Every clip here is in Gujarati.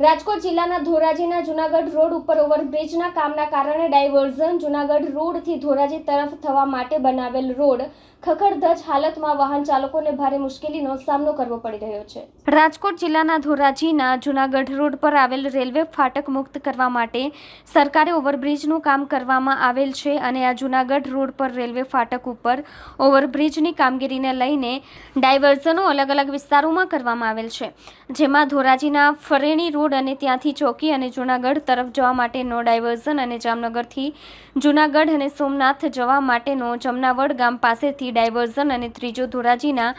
રાજકોટ જિલ્લાના ધોરાજીના જુનાગઢ રોડ ઉપર ઓવરબ્રિજના કામના કારણે ડાયવર્ઝન જુનાગઢ રોડથી ધોરાજી તરફ થવા માટે બનાવેલ રોડ ખખડધજ હાલતમાં વાહન ચાલકોને ભારે મુશ્કેલીનો સામનો કરવો પડી રહ્યો છે. રાજકોટ જિલ્લાના ધોરાજીના જુનાગઢ રોડ પર આવેલ રેલવે ફાટક મુક્ત કરવા માટે સરકારે ઓવરબ્રિજનું કામ કરવામાં આવેલ છે અને આ જુનાગઢ રોડ પર રેલવે ફાટક ઉપર ઓવરબ્રિજની કામગીરીને લઈને ડાયવર્ઝનો અલગ અલગ વિસ્તારોમાં કરવામાં આવેલ છે. જેમાં ધોરાજીના ફરેણી રોડ અને ત્યાંથી ચોકી અને જૂનાગઢ તરફ જવા માટેનો ડાયવર્ઝન અને જામનગરથી જુનાગઢ અને સોમનાથ જવા માટેનો જમનાવડ ગામ પાસેથી ડાયવર્ઝન અને ત્રીજો ધોરાજીના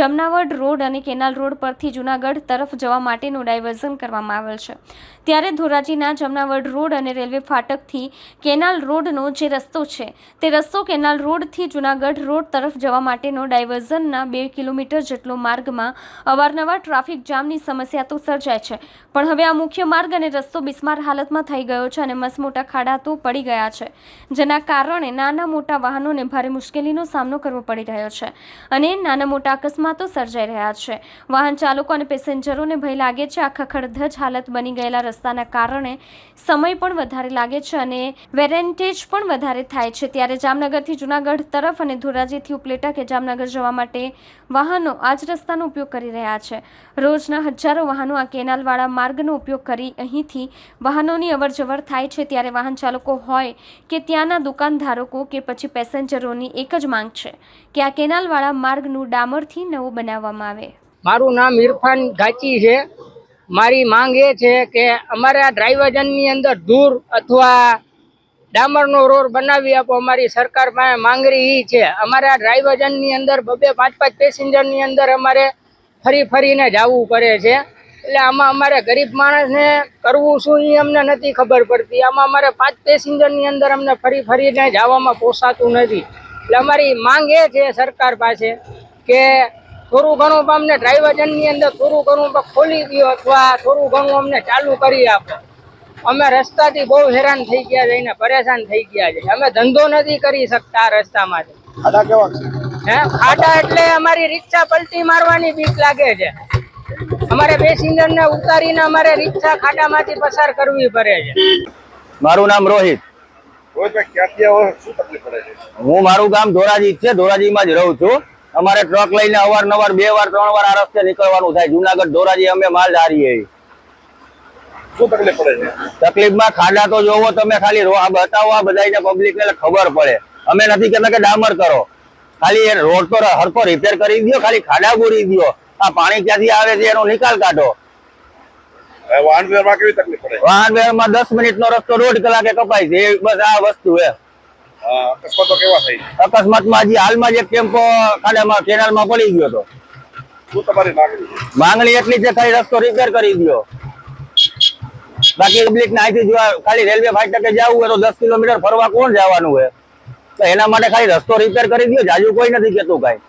જમનાવડ રોડ અને કેનાલ રોડ પરથી જુનાગઢ તરફ જવા માટેનું ડાયવર્ઝન કરવામાં આવેલ છે. ત્યારે ધોરાજીના જમનાવડ રોડ અને રેલવે ફાટકથી કેનાલ રોડનો જે રસ્તો છે, તે રસ્તો કેનાલ રોડથી જુનાગઢ રોડ તરફ જવા માટેનો ડાયવર્ઝનના બે કિલોમીટર જેટલો માર્ગમાં અવારનવાર ટ્રાફિક જામની સમસ્યા તો સર્જાય છે, પણ હવે આ મુખ્ય માર્ગ અને રસ્તો બિસ્માર હાલતમાં થઈ ગયો છે અને મસમોટા ખાડા તો પડી ગયા છે, જેના કારણે નાના મોટા વાહનોને ભારે મુશ્કેલીનો સામનો કરવો પડી રહ્યો છે અને નાના મોટા અકસ્માતો સર્જાઈ રહ્યા છે. વાહન ચાલકો અને પેસેન્જરોને ભય લાગે છે આ ખખડધજ હાલત બની ગયેલા રસ્તાના કારણે સમય પણ વધારે લાગે છે અને વેરેન્ટેજ પણ વધારે થાય છે. ત્યારે જામનગરથી જુનાગઢ તરફ અને ધોરાજીથી ઉપલેટા કે જામનગર જવા માટે વાહનો આ જ રસ્તાનો ઉપયોગ કરી રહ્યા છે. રોજના હજારો વાહનો આ કેનાલવાળા માર્ગનો ઉપયોગ કરી અહીંથી વાહનોની અવરજવર થાય છે ત્યારે વાહન ચાલકો હોય કે ત્યાંના દુકાનધારકો કે પછી પેસેન્જરોની એક જ માંગ છે કે આ કેનાલવાળા માર્ગનું ડામરથી નવું બનાવવામાં આવે. મારું નામ ઇરફાન ગાચી છે. મારી માંગ એ છે કે અમારા ડ્રાઈવરજનની અંદર ધૂર અથવા ડામરનો રોડ બનાવી આપો. અમારી સરકાર પાસે માંગણી એ છે. અમારા ડ્રાઈવરજનની અંદર બબે પાંચ પાંચ પેસેન્જરની અંદર અમારે ફરી ફરીને જવું પડે છે. એટલે આમાં અમારે ગરીબ માણસને કરવું શું એ અમને નથી ખબર પડતી. આમાં અમારે પાંચ પેસેન્જરની અંદર અમને ફરી ફરીને જવામાં પોસાતું નથી. એટલે અમારી માંગ એ છે સરકાર પાસે કે થોડું ઘણું પણ અમને ડ્રાઈવરજનની અંદર થોડું ઘણું ખોલી દો અથવા થોડું ઘણું અમને ચાલુ કરી આપો. અમે રસ્તાથી બહુ હેરાન થઈ ગયા છે અને પરેશાન થઈ ગયા છે. અમે ધંધો નથી કરી શકતા રસ્તામાંથી ખાડા કેવા છે? હે? ખાડા એટલે અમારી રિક્ષા પલટી મારવાની બીક લાગે છે. અમારે પેસેન્જર ને ઉતારીને અમારે રિક્ષા ખાડામાંથી પસાર કરવી પડે છે. મારું નામ રોહિત. રોહિતભાઈ ક્યાંથી આવો શું તકલીફ પડે છે? હું મારું ગામ ધોરાજી છે છે ધોરાજીમાં જ રહું છું. અમારે ટ્રક લઈને અવારનવાર બે વાર ત્રણ વાર આ રસ્તે નીકળવાનું થાય. જુનાગઢ ધોરાજી અમે માલ ધારીએ શું તકલીફમાં તકલીફમાં ખાડા તો જોવો તમે ખાલી બતાવો આ બધા પબ્લિક ને ખબર પડે. અમે નથી કહેતા કે ડામર કરો. ખાલી એ રોડ તો હરતો રિપેર કરી દો ખાલી ખાડા પૂરી દો આ પાણી ક્યાંથી આવે છે એનો નિકાલ કાઢો. વાહન વ્યવહારમાં કેવી તકલીફ પડે? વાહન વ્યવહારમાં દસ મિનિટ નો રસ્તો દોઢ કલાકે કપાય છે બસ આ વસ્તુ છે અકસ્માતો કેવા થઈ? અકસ્માતમાં હજી હાલમાં જ એક ટેમ્પો ખાડામાં કેનાલમાં પડી ગયો હતો. શું તમારી માંગણી માંગણી એટલી છે ખાલી રસ્તો રિપેર કરી દો બાકી પબ્લિક ને અહીંથી જોવા ખાલી રેલવે ફાટકે જવું હોય તો દસ કિલોમીટર ફરવા કોણ જવાનું હોય? તો એના માટે ખાલી રસ્તો રિપેર કરી દો જાજુ કોઈ નથી કેતું કાંઈ.